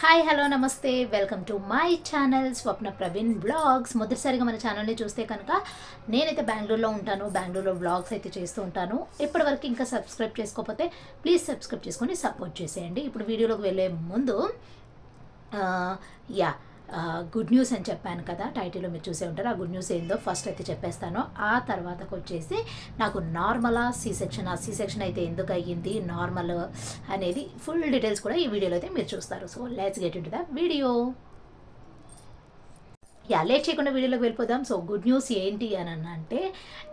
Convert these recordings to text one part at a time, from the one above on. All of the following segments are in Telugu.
హాయ్ హలో నమస్తే. Welcome to my channel Swapna Praveen blogs మొదటిసారిగా మన ఛానల్ని చూస్తే కనుక నేనైతే బెంగళూరులో ఉంటాను. బెంగళూరులో బ్లాగ్స్ అయితే చేస్తూ ఉంటాను. ఇప్పటివరకు ఇంకా సబ్స్క్రైబ్ చేసుకోకపోతే ప్లీజ్ సబ్స్క్రైబ్ చేసుకొని సపోర్ట్ చేసేయండి. ఇప్పుడు వీడియోలోకి వెళ్ళే ముందు యా గుడ్ న్యూస్ అని చెప్పాను కదా టైటిల్లో మీరు చూసే ఉంటారు. ఆ గుడ్ న్యూస్ ఏందో ఫస్ట్ అయితే చెప్పేస్తాను. ఆ తర్వాతకు వచ్చేసి నాకు నార్మలా సి సెక్షన్ ఆ సి సెక్షన్ అయితే ఎందుకు అయ్యింది? నార్మల్ అనేది ఫుల్ డీటెయిల్స్ కూడా ఈ వీడియోలో అయితే మీరు చూస్తారు. So let's get in the video yeah late చేయకుండా వీడియోలోకి వెళ్ళిపోదాం. సో గుడ్ న్యూస్ ఏంటి అని అంటే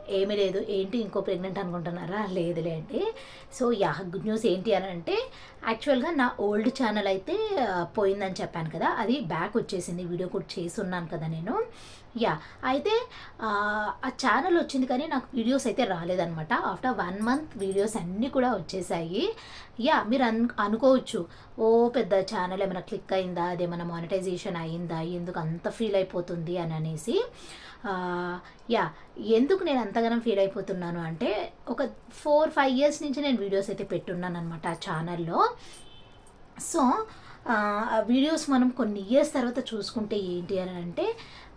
ఏమీ లేదు. ఏంటి ఇంకో ప్రెగ్నెంట్ అనుకుంటున్నారా? లేదులే అండి. సో యా గుడ్ న్యూస్ ఏంటి అని అంటే యాక్చువల్గా నా ఓల్డ్ ఛానల్ అయితే పోయిందని చెప్పాను కదా. అది బ్యాక్ వచ్చేసింది. వీడియో కూడా చేసి ఉన్నాను కదా నేను. యా అయితే ఆ, ఛానల్ వచ్చింది కానీ నాకు వీడియోస్ అయితే రాలేదనమాట ఆఫ్టర్ వన్ మంత్ వీడియోస్ అన్నీ కూడా వచ్చేసాయి. యా మీరు అను అనుకోవచ్చు. ఓ పెద్ద ఛానల్ ఏమైనా క్లిక్ అయిందా? అదేమైనా మానిటైజేషన్ అయిందా? ఎందుకు అంత ఫీల్ అయిపోతుంది అని అనేసి. యా ఎందుకు నేను అంతగానం ఫీల్ అయిపోతున్నాను అంటే ఒక ఫోర్ ఫైవ్ ఇయర్స్ నుంచి నేను వీడియోస్ అయితే పెట్టున్నాను అనమాట ఆ ఛానల్లో సో ఆ వీడియోస్ మనం కొన్ని ఇయర్స్ తర్వాత చూసుకుంటే ఏంటి అని అంటే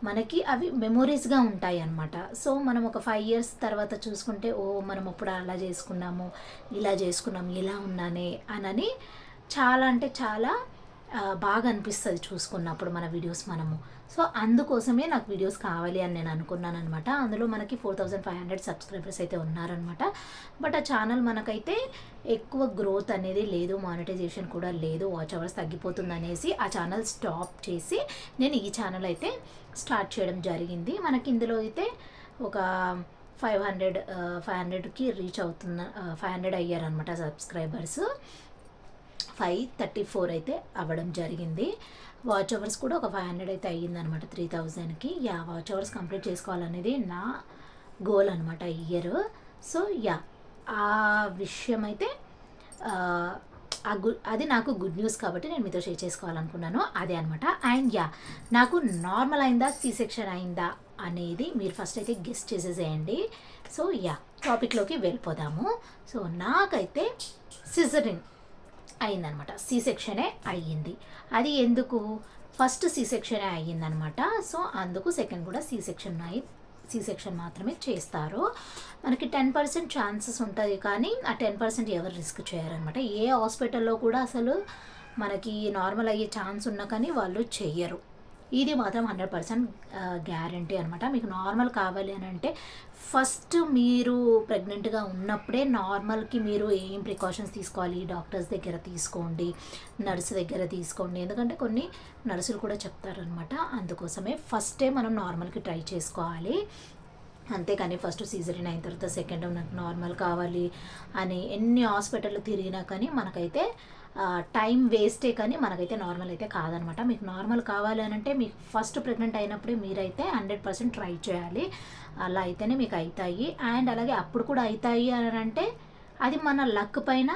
మనకి అవి మెమొరీస్గా ఉంటాయి అన్నమాట సో మనం ఒక ఫైవ్ ఇయర్స్ తర్వాత చూసుకుంటే ఓ మనం అప్పుడు అలా చేసుకున్నాము ఇలా చేసుకున్నాము ఇలా ఉన్నానే అనని చాలా అంటే చాలా బాగా అనిపిస్తుంది చూసుకున్నప్పుడు మన వీడియోస్ మనము. సో అందుకోసమే నాకు వీడియోస్ కావాలి అని నేను అనుకున్నాను అనమాట అందులో మనకి four thousand five hundred subscribers అయితే ఉన్నారనమాట బట్ ఆ ఛానల్ మనకైతే ఎక్కువ గ్రోత్ అనేది లేదు మానిటైజేషన్ కూడా లేదు వాచ్ అవర్స్ తగ్గిపోతుంది అనేసి ఆ ఛానల్ స్టాప్ చేసి నేను ఈ ఛానల్ అయితే స్టార్ట్ చేయడం జరిగింది. మనకి ఇందులో అయితే ఒక ఫైవ్ హండ్రెడ్ ఫైవ్ హండ్రెడ్కి రీచ్ అవుతున్న ఫైవ్ హండ్రెడ్ అయ్యారనమాట సబ్స్క్రైబర్స్ ఫైవ్ థర్టీ ఫోర్ అయితే అవ్వడం జరిగింది. వాచ్ అవర్స్ కూడా ఒక ఫైవ్ హండ్రెడ్ అయితే అయ్యిందనమాట త్రీ థౌజండ్కి యా వాచ్ అవర్స్ కంప్లీట్ చేసుకోవాలనేది నా గోల్ అనమాట ఇయర్ సో యా ఆ విషయం అయితే ఆ, ఆ గు అది నాకు గుడ్ న్యూస్ కాబట్టి నేను మీతో షేర్ చేసుకోవాలనుకున్నాను. అదే అనమాట అండ్ యా నాకు నార్మల్ అయిందా సి సెక్షన్ అయిందా అనేది మీరు ఫస్ట్ అయితే గెస్ట్ చేసేసేయండి. సో యా టాపిక్లోకి వెళ్ళిపోదాము. సో నాకైతే సిజరిన్ అయిందనమాట. సి సెక్షనే అయ్యింది. అది ఎందుకు? ఫస్ట్ సి సెక్షనే అయ్యిందనమాట. సో అందుకు సెకండ్ కూడా సి సెక్షన్ అయి సి సెక్షన్ మాత్రమే చేస్తారు. మనకి టెన్ పర్సెంట్ ఛాన్సెస్ ఉంటుంది కానీ ఆ టెన్ పర్సెంట్ ఎవరు రిస్క్ చేయరనమాట. ఏ హాస్పిటల్లో కూడా అసలు మనకి నార్మల్ అయ్యే ఛాన్స్ ఉన్నా కానీ వాళ్ళు చెయ్యరు. ఇది మాత్రం హండ్రెడ్ పర్సెంట్ గ్యారంటీ అనమాట మీకు నార్మల్ కావాలి అని అంటే ఫస్ట్ మీరు ప్రెగ్నెంట్గా ఉన్నప్పుడే నార్మల్కి మీరు ఏం ప్రికాషన్స్ తీసుకోవాలి? డాక్టర్స్ దగ్గర తీసుకోండి నర్సు దగ్గర తీసుకోండి. ఎందుకంటే కొన్ని నర్సులు కూడా చెప్తారనమాట అందుకోసమే ఫస్టే మనం నార్మల్కి ట్రై చేసుకోవాలి. అంతేకాని ఫస్ట్ సీజరీన్ అయిన తర్వాత సెకండ్ నాకు నార్మల్ కావాలి అని ఎన్ని హాస్పిటల్లో తిరిగినా కానీ మనకైతే టైం వేస్టే కానీ మనకైతే నార్మల్ అయితే కాదనమాట. మీకు నార్మల్ కావాలి అని అంటే మీకు ఫస్ట్ ప్రెగ్నెంట్ అయినప్పుడే మీరైతే హండ్రెడ్ పర్సెంట్ ట్రై చేయాలి. అలా అయితేనే మీకు అవుతాయి అండ్ అలాగే అప్పుడు కూడా అవుతాయి అని అంటే అది మన లక్ పైన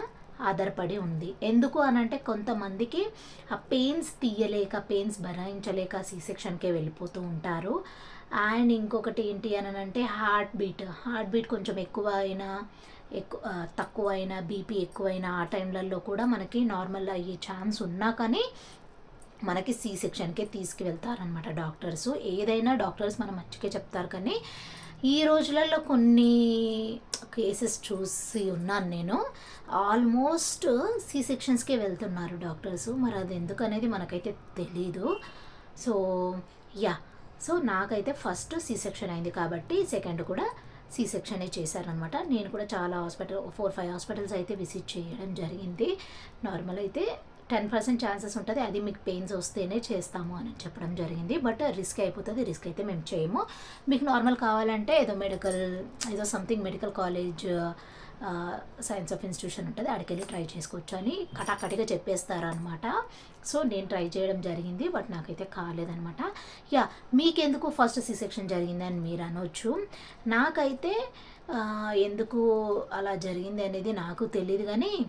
ఆధారపడి ఉంది. ఎందుకు అని అంటే కొంతమందికి ఆ పెయిన్స్ తీయలేక పెయిన్స్ భరాయించలేక సి సెక్షన్కే వెళ్ళిపోతూ ఉంటారు. అండ్ ఇంకొకటి ఏంటి అని అంటే హార్ట్ బీట్. హార్ట్ బీట్ కొంచెం ఎక్కువ అయినా ఎక్కువ తక్కువ అయినా బీపీ ఎక్కువైనా ఆ టైంలలో కూడా మనకి నార్మల్ అయ్యే ఛాన్స్ ఉన్నా కానీ మనకి సి సెక్షన్కే తీసుకువెళ్తారనమాట డాక్టర్స్. ఏదైనా డాక్టర్స్ మనం మంచిగా చెప్తారు కానీ ఈ రోజులలో కొన్ని కేసెస్ చూసి ఉన్నాను నేను. ఆల్మోస్ట్ సి సెక్షన్స్కే వెళ్తున్నారు డాక్టర్స్. మరి అది ఎందుకనేది మనకైతే తెలీదు. సో యా సో నాకైతే ఫస్ట్ సి సెక్షన్ అయింది కాబట్టి సెకండ్ కూడా సి సెక్షనే చేశారనమాట నేను కూడా చాలా హాస్పిటల్ ఫోర్ ఫైవ్ హాస్పిటల్స్ అయితే విజిట్ చేయడం జరిగింది. నార్మల్ అయితే టెన్ పర్సెంట్ ఛాన్సెస్ ఉంటుంది అది మీకు పెయిన్స్ వస్తేనే చేస్తాము అని చెప్పడం జరిగింది. బట్ రిస్క్ అయిపోతుంది రిస్క్ అయితే మేము చేయము. మీకు నార్మల్ కావాలంటే ఏదో మెడికల్ ఏదో something medical college science of institution ఉంటుంది అక్కడికి వెళ్ళి ట్రై చేసుకోవచ్చు అని కటాకటిగా చెప్పేస్తారనమాట సో నేను ట్రై చేయడం జరిగింది బట్ నాకైతే కాలేదనమాట యా మీకెందుకు ఫస్ట్ సి సెక్షన్ జరిగింది అని మీరు అనొచ్చు. నాకైతే ఎందుకు అలా జరిగింది అనేది నాకు తెలియదు కానీ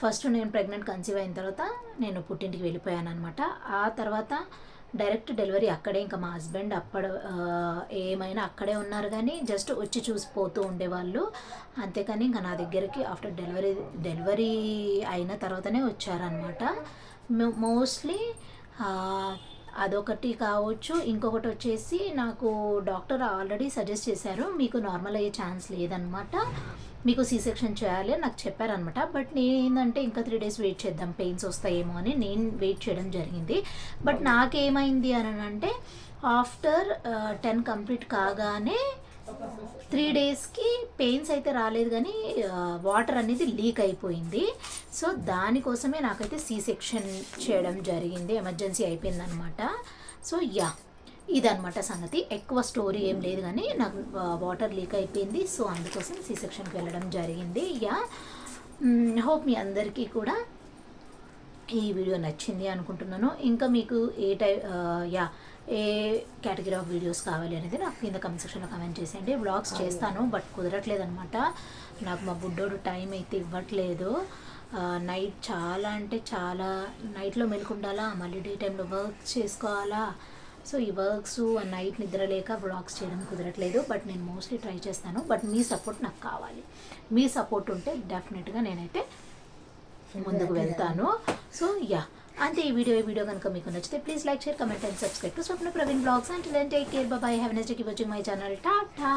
ఫస్ట్ నేను ప్రెగ్నెంట్ కన్సీవ్ అయిన తర్వాత నేను పుట్టింటికి వెళ్ళిపోయాను అనమాట ఆ తర్వాత డైరెక్ట్ డెలివరీ అక్కడే ఇంకా మా హస్బెండ్ అప్పడ ఏమైనా అక్కడే ఉన్నారు కానీ జస్ట్ వచ్చి చూసిపోతూ ఉండేవాళ్ళు. అంతేకాని ఇంకా నా దగ్గరికి ఆఫ్టర్ డెలివరీ డెలివరీ అయిన తర్వాతనే వచ్చారనమాట మోస్ట్లీ అదొకటి కావచ్చు. ఇంకొకటి వచ్చేసి నాకు డాక్టర్ ఆల్రెడీ సజెస్ట్ చేశారు. మీకు నార్మల్ అయ్యే ఛాన్స్ లేదనమాట. మీకు సీ సెక్షన్ చేయాలి అని నాకు చెప్పారనమాట. బట్ నేను ఏంటంటే ఇంకా త్రీ డేస్ వెయిట్ చేద్దాం. పెయిన్స్ వస్తాయేమో అని నేను వెయిట్ చేయడం జరిగింది. బట్ నాకేమైంది అని అంటే ఆఫ్టర్ టెన్ కంప్లీట్ కాగానే త్రీ డేస్కి పెయిన్స్ అయితే రాలేదు కానీ వాటర్ అనేది లీక్ అయిపోయింది. సో దానికోసమే నాకైతే సీ సెక్షన్ చేయడం జరిగింది. ఎమర్జెన్సీ అయిపోయిందనమాట సో యా ఇదనమాట సంగతి. ఎక్కువ స్టోరీ ఏం లేదు కానీ నాకు వాటర్ లీక్ అయిపోయింది. సో అందుకోసం సీ సెక్షన్కి వెళ్ళడం జరిగింది. యా హోప్ మీ అందరికీ కూడా ఈ వీడియో నచ్చింది అనుకుంటున్నాను. ఇంకా మీకు ఏ టై యా ఏ కేటగిరీ ఆఫ్ వీడియోస్ కావాలి అనేది నాకు కింద కమెంట్ సెక్షన్లో కమెంట్ చేసేయండి. వ్లాగ్స్ చేస్తాను బట్ కుదరట్లేదు అనమాట నాకు మా బుడ్డోడు టైం అయితే ఇవ్వట్లేదు. నైట్ చాలా అంటే చాలా నైట్లో మెలుకుండాలా? మళ్ళీ డే టైంలో వర్క్ చేసుకోవాలా? సో ఈ వర్క్స్ నైట్ నిద్ర లేక వ్లాగ్స్ చేయడం కుదరట్లేదు బట్ నేను మోస్ట్లీ ట్రై చేస్తాను. బట్ మీ సపోర్ట్ నాకు కావాలి. మీ సపోర్ట్ ఉంటే డెఫినెట్గా నేనైతే ముందుకు వెళ్తాను. సో యా అంతే ఈ వీడియో ఈ వీడియో కనుక మీకు నచ్చితే please like share comment and subscribe to Swapna Praveen blogs and then take care bye have nice day watching my channel ta-ta